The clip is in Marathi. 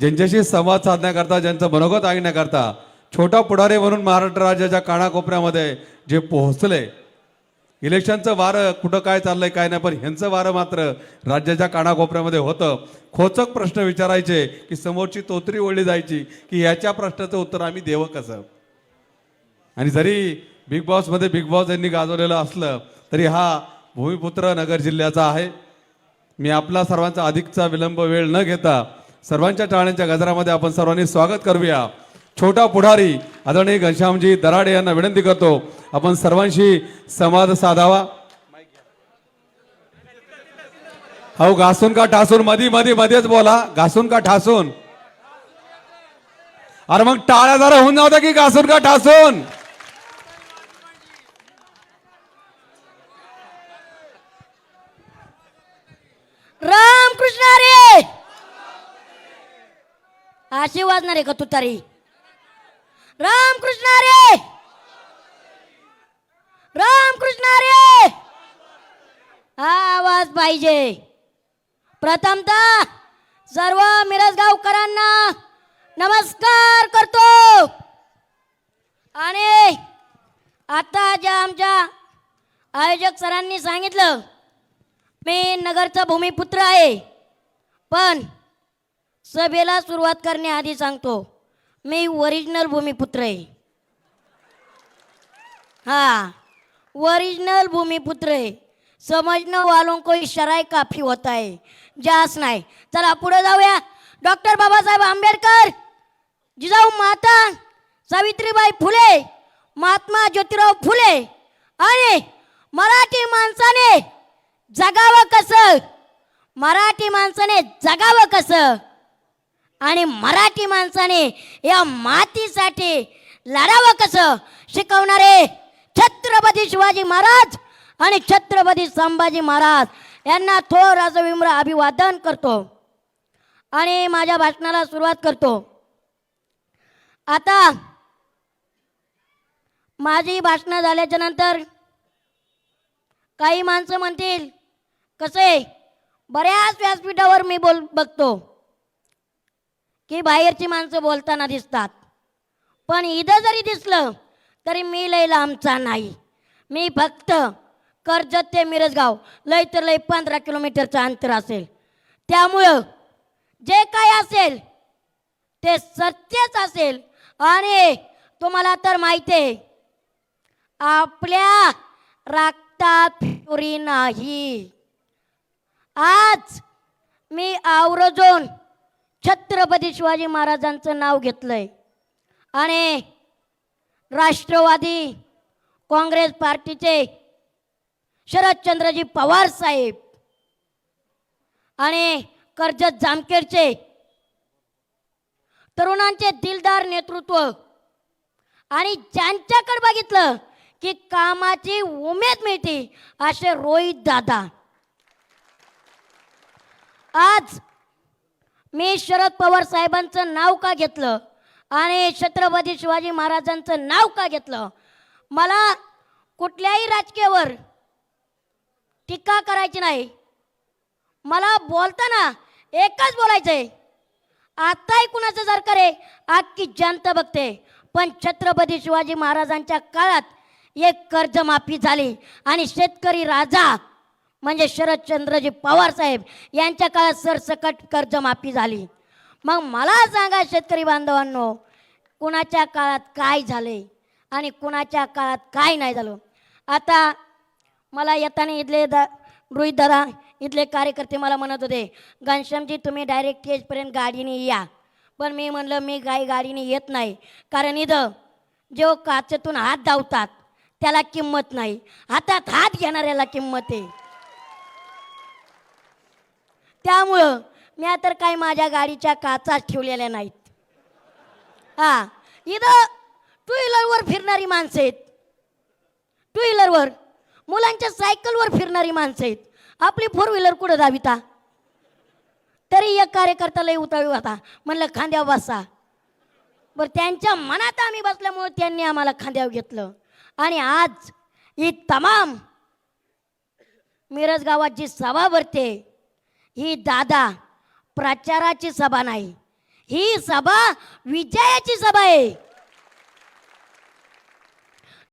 ज्यांच्याशी संवाद साधण्याकरता ज्यांचं मनोगत ऐकण्याकरता छोटा पुढारी म्हणून महाराष्ट्र राज्याच्या कानाकोपऱ्यामध्ये जे पोहोचले इलेक्शनचं वारं कुठं काय चाललंय काय नाही पण ह्यांचं वारं मात्र राज्याच्या कानाकोपऱ्यामध्ये होतं. खोचक प्रश्न विचारायचे की समोरची तोतरी ओढली जायची की याच्या प्रश्नाचं उत्तर आम्ही देवं कसं? आणि जरी बिग बॉसमध्ये बिग बॉस यांनी गाजवलेलं असलं तरी हा भूमिपुत्र नगर जिल्ह्याचा आहे. मी आपला सर्वांचा अधिकचा विलंब वेळ न घेता सर्वांच्या टाळ्यांच्या गजरामध्ये आपण सर्वांनी स्वागत करूया. छोटा पुढारी आदरणीय घनश्यामजी दराडे यांना विनंती करतो आपण सर्वांशी संवाद साधावा. अहो घासून का ठासून? मधी मधी मध्येच बोला. घासून का ठासून? अरे मग टाळ्या जरा होऊन जाऊ की घासून का ठासून? अशी वाजणार आहे का तू तरी? रामकृष्ण रे रामकृष्ण रे हा आवाज पाहिजे. प्रथमतः सर्व मिरजगावकरांना नमस्कार करतो. आणि आता ज्या आमच्या आयोजक सरांनी सांगितलं मी नगरचा भूमिपुत्र आहे पण सभेला सुरुवात करण्याआधी सांगतो मी ओरिजिनल भूमिपुत्र आहे. हा ओरिजिनल भूमिपुत्र आहे. समजणं वालों को शराय काफी होता है जास नाही. चला पुढे जाऊया. डॉक्टर बाबासाहेब आंबेडकर जिजाऊ माता सावित्रीबाई फुले महात्मा ज्योतिराव फुले आणि मराठी माणसाने जगावं कसं? मराठी माणसाने जगावं कसं? आणि मराठी माणसाने या मातीसाठी लढावं कसं शिकवणारे छत्रपती शिवाजी महाराज आणि छत्रपती संभाजी महाराज यांना थोर राजविम्र अभिवादन करतो आणि माझ्या भाषणाला सुरुवात करतो. आता माझी भाषणं झाल्याच्यानंतर काही माणसं म्हणतील कसे? बऱ्याच व्यासपीठावर मी बोल बघतो. की बाहेरची माणसं बोलताना दिसतात. पण इथं जरी दिसलं तरी मी लय लांबचा नाही. मी फक्त कर्जत ते मिरजगाव. लय तर लय पंधरा किलोमीटरचं अंतर असेल. त्यामुळं जे काय असेल ते सत्यच असेल. आणि तुम्हाला तर माहिती आहे आपल्या रक्तात फुरी नाही. आज मी आवरजून छत्रपती शिवाजी महाराजांचं नाव घेतलंय. आणि राष्ट्रवादी काँग्रेस पार्टीचे शरदचंद्रजी पवार साहेब आणि कर्जत जामकेरचे तरुणांचे दिलदार नेतृत्व. आणि ज्यांच्याकडे बघितलं की कामाची उमेद मिळते असे रोहित दादा. आज मी शरद पवार साहेबांचं नाव का घेतलं? आणि छत्रपती शिवाजी महाराजांचं नाव का घेतलं? मला कुठल्याही राजकीयवर टीका करायची नाही. मला बोलताना एकच बोलायचंय. आत्ताही कुणाचं सरकार आहे अख्खी जनता बघते. पण छत्रपती शिवाजी महाराजांच्या काळात एक कर्जमाफी झाली आणि शेतकरी राजा म्हणजे शरदचंद्रजी पवार साहेब यांच्या काळात सरसकट कर्जमाफी झाली. मग मला सांगा शेतकरी बांधवांनो कुणाच्या काळात काय झाले आणि कुणाच्या काळात काय नाही झालं? आता मला येताना इथले द रोहित दादा इथले कार्यकर्ते मला म्हणत होते घनश्यामजी तुम्ही डायरेक्ट केजपर्यंत गाडीने या. पण मी म्हणलं मी काही गाडीने येत नाही. कारण इथं जो काचेतून हात धावतात त्याला किंमत नाही. हातात हात घेणाऱ्याला किंमत आहे. त्यामुळं मी तर काही माझ्या गाडीच्या काचाच ठेवलेल्या नाहीत. हा इथं टू व्हीलरवर फिरणारी माणसं आहेत. टू व्हीलरवर मुलांच्या सायकलवर फिरणारी माणसं आहेत. आपली फोर व्हीलर कुठं दाविता तरी एक कार्यकर्त्यालाही लय उतावी होता. म्हणलं खांद्यावर बसा. बरं त्यांच्या मनात आम्ही बसल्यामुळे त्यांनी आम्हाला खांद्यावर घेतलं. आणि आज ही तमाम मिरज गावात जी सभा भरते ही दादा प्रचाराची सभा नाही. ही सभा विजयाची सभा आहे.